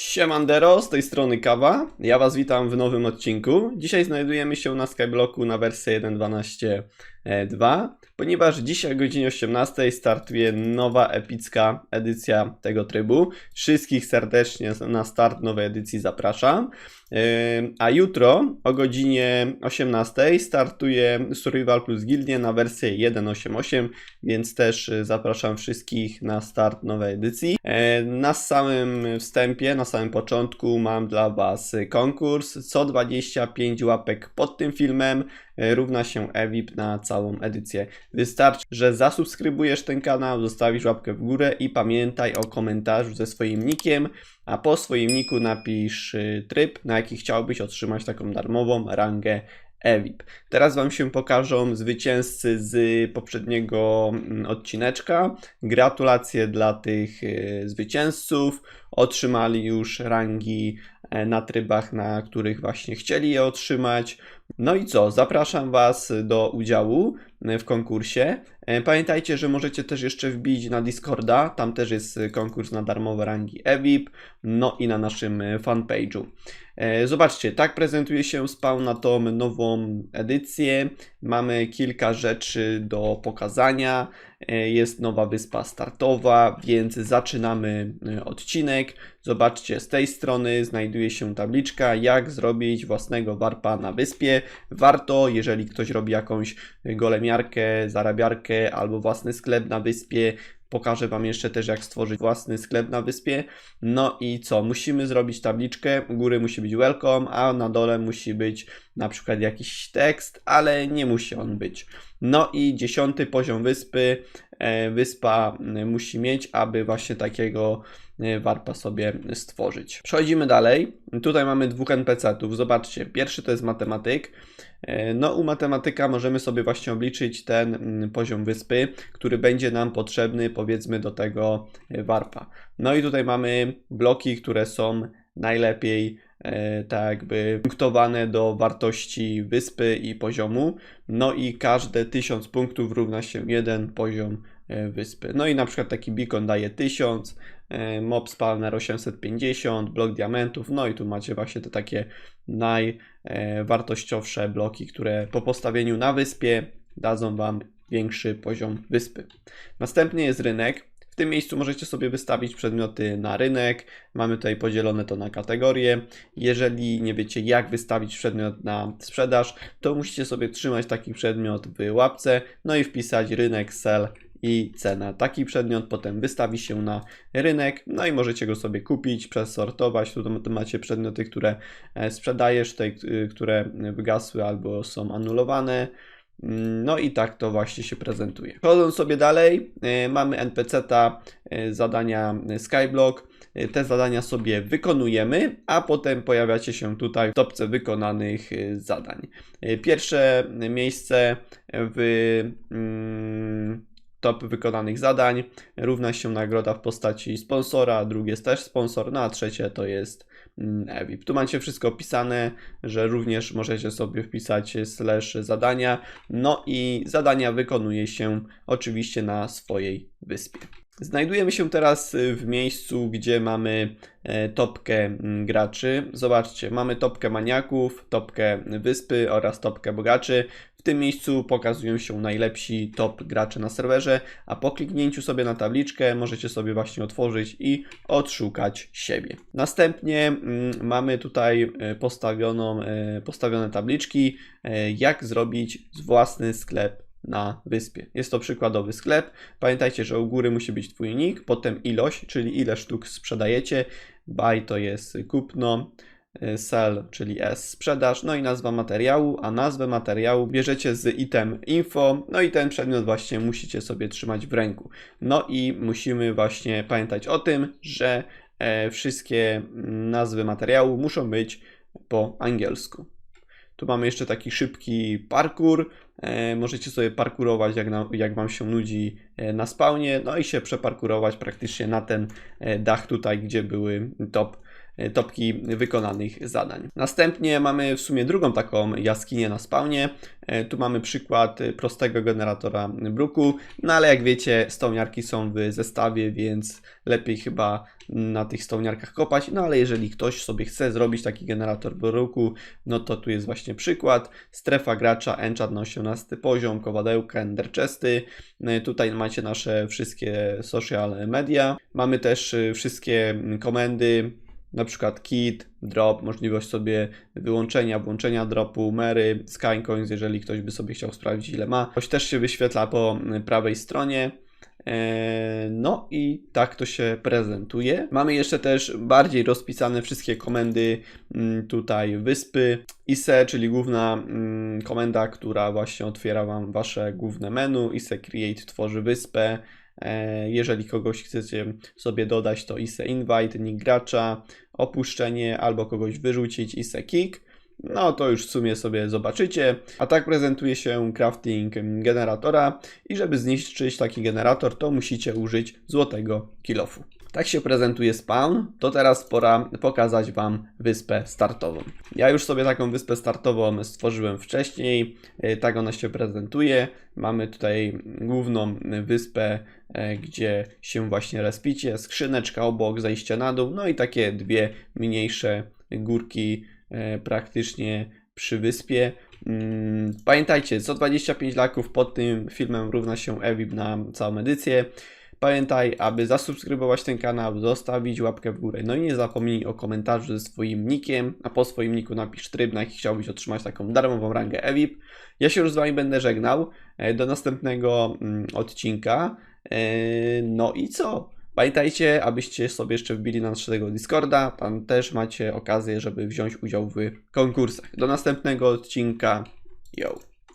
Siemandero, z tej strony Kawa. Ja Was witam w nowym odcinku. Dzisiaj znajdujemy się na Skyblocku na wersję 1.12.2, ponieważ dzisiaj o godzinie 18 startuje nowa epicka edycja tego trybu. Wszystkich serdecznie na start nowej edycji zapraszam. Yy, A jutro o godzinie 18 startuje Survival Plus Guildie na wersję 1.8.8, więc też y, zapraszam wszystkich na start nowej edycji. E, Na samym wstępie, na samym początku mam dla Was konkurs. Co 25 łapek pod tym filmem e, równa się EVIP na całą edycję. Wystarczy, że zasubskrybujesz ten kanał, zostawisz łapkę w górę i pamiętaj o komentarzu ze swoim nickiem, a po swoim niku napisz y, tryb, na jaki chciałbyś otrzymać taką darmową rangę EVIP. Teraz Wam się pokażą zwycięzcy z poprzedniego mm, odcineczka. Gratulacje dla tych y, zwycięzców. Otrzymali już rangi e, na trybach, na których właśnie chcieli je otrzymać. No i co? Zapraszam Was do udziału e, w konkursie. E, Pamiętajcie, że możecie też jeszcze wbić na Discorda. Tam też jest e, konkurs na darmowe rangi EVIP. No i na naszym e, fanpage'u. E, Zobaczcie, tak prezentuje się spawn na tą nową edycję. Mamy kilka rzeczy do pokazania. E, Jest nowa wyspa startowa, więc zaczynamy e, odcinek. Zobaczcie, z tej strony znajduje się tabliczka, jak zrobić własnego warpa na wyspie. Warto, jeżeli ktoś robi jakąś golemiarkę, zarabiarkę albo własny sklep na wyspie, Pokażę Wam jeszcze też, jak stworzyć własny sklep na wyspie. No i co? Musimy zrobić tabliczkę. U góry musi być welcome, a na dole musi być na przykład jakiś tekst, ale nie musi on być. No i dziesiąty poziom wyspy. E, Wyspa e, musi mieć, aby właśnie takiego e, warpa sobie stworzyć. Przechodzimy dalej. Tutaj mamy dwóch NPC-ów. Zobaczcie, pierwszy to jest matematyk. No, u matematyka możemy sobie właśnie obliczyć ten mm, poziom wyspy, który będzie nam potrzebny, powiedzmy, do tego warpa. No i tutaj mamy bloki, które są najlepiej e, tak jakby punktowane do wartości wyspy i poziomu. No i każde 1000 punktów równa się jeden poziom e, wyspy. No i na przykład taki beacon daje 1000, e, mob spawner 850, blok diamentów, no i tu macie właśnie te takie najwartościowsze bloki, które po postawieniu na wyspie dadzą Wam większy poziom wyspy. Następnie jest rynek. W tym miejscu możecie sobie wystawić przedmioty na rynek. Mamy tutaj podzielone to na kategorie. Jeżeli nie wiecie, jak wystawić przedmiot na sprzedaż, to musicie sobie trzymać taki przedmiot w łapce, no i wpisać rynek, sell i cena. Taki przedmiot potem wystawi się na rynek, no i możecie go sobie kupić, przesortować. Tu macie przedmioty, które e, sprzedajesz, tutaj, y, które wygasły albo są anulowane. Mm, No i tak to właśnie się prezentuje. Przechodząc sobie dalej, e, mamy NPC-ta, e, zadania e, Skyblock. Te zadania sobie wykonujemy, a potem pojawiacie się tutaj w topce wykonanych zadań. Pierwsze miejsce w mm, top wykonanych zadań równa się nagroda w postaci sponsora, drugie jest też sponsor, no a trzecie to jest mm, EVIP. Tu macie wszystko opisane, że również możecie sobie wpisać slash zadania, no i zadania wykonuje się oczywiście na swojej wyspie. Znajdujemy się teraz y, w miejscu, gdzie mamy e, topkę mm, graczy. Zobaczcie, mamy topkę maniaków, topkę wyspy oraz topkę bogaczy. W tym miejscu pokazują się najlepsi top gracze na serwerze, a po kliknięciu sobie na tabliczkę możecie sobie właśnie otworzyć i odszukać siebie. Następnie mm, mamy tutaj e, postawioną, e, postawione tabliczki, jak zrobić własny sklep na wyspie. Jest to przykładowy sklep. Pamiętajcie, że u góry musi być Twój nick, potem ilość, czyli ile sztuk sprzedajecie. Buy to jest kupno, y, sell, czyli S sprzedaż, no i nazwa materiału, a nazwę materiału bierzecie z item info, no i ten przedmiot właśnie musicie sobie trzymać w ręku. No i musimy właśnie pamiętać o tym, że e, wszystkie nazwy materiału muszą być po angielsku. Tu mamy jeszcze taki szybki parkour. E, możecie sobie parkurować, jak, na, jak Wam się nudzi e, na spawnie, no i się przeparkurować praktycznie na ten e, dach tutaj, gdzie były top topki wykonanych zadań. Następnie mamy w sumie drugą taką jaskinię na spawnie. E, Tu mamy przykład e, prostego generatora bruku, no ale jak wiecie, stołniarki są w zestawie, więc lepiej chyba na tych stołniarkach kopać. No ale jeżeli ktoś sobie chce zrobić taki generator bruku, no to tu jest właśnie przykład. Strefa gracza, enchant na 18 poziom, kowadełka, ender chesty. E, Tutaj macie nasze wszystkie social media. Mamy też e, wszystkie komendy, na przykład kit, drop, możliwość sobie wyłączenia, włączenia dropu, mery, skycoins, jeżeli ktoś by sobie chciał sprawdzić ile ma. Coś też się wyświetla po prawej stronie. Eee, No i tak to się prezentuje. Mamy jeszcze też bardziej rozpisane wszystkie komendy mm, tutaj wyspy. ISE, czyli główna mm, komenda, która właśnie otwiera Wam Wasze główne menu. ISE Create tworzy wyspę. E, Jeżeli kogoś chcecie sobie dodać, to ISE Invite, nick gracza, opuszczenie albo kogoś wyrzucić, ISE Kick. No to już w sumie sobie zobaczycie. A tak prezentuje się crafting generatora i żeby zniszczyć taki generator, to musicie użyć złotego kilofu. Tak się prezentuje spawn, to teraz pora pokazać Wam wyspę startową. Ja już sobie taką wyspę startową stworzyłem wcześniej, e, tak ona się prezentuje. Mamy tutaj główną wyspę, e, gdzie się właśnie respicie, skrzyneczka obok, zejście na dół, no i takie dwie mniejsze górki e, praktycznie przy wyspie. Mm, Pamiętajcie, co 25 laków pod tym filmem równa się EVIP na całą edycję. Pamiętaj, aby zasubskrybować ten kanał, zostawić łapkę w górę. No i nie zapomnij o komentarzu ze swoim nickiem, a po swoim niku napisz tryb, na jaki chciałbyś otrzymać taką darmową rangę EVIP. Ja się już z Wami będę żegnał. E, Do następnego mm, odcinka. E, No i co? Pamiętajcie, abyście sobie jeszcze wbili na naszego Discorda. Tam też macie okazję, żeby wziąć udział w konkursach. Do następnego odcinka. Yo.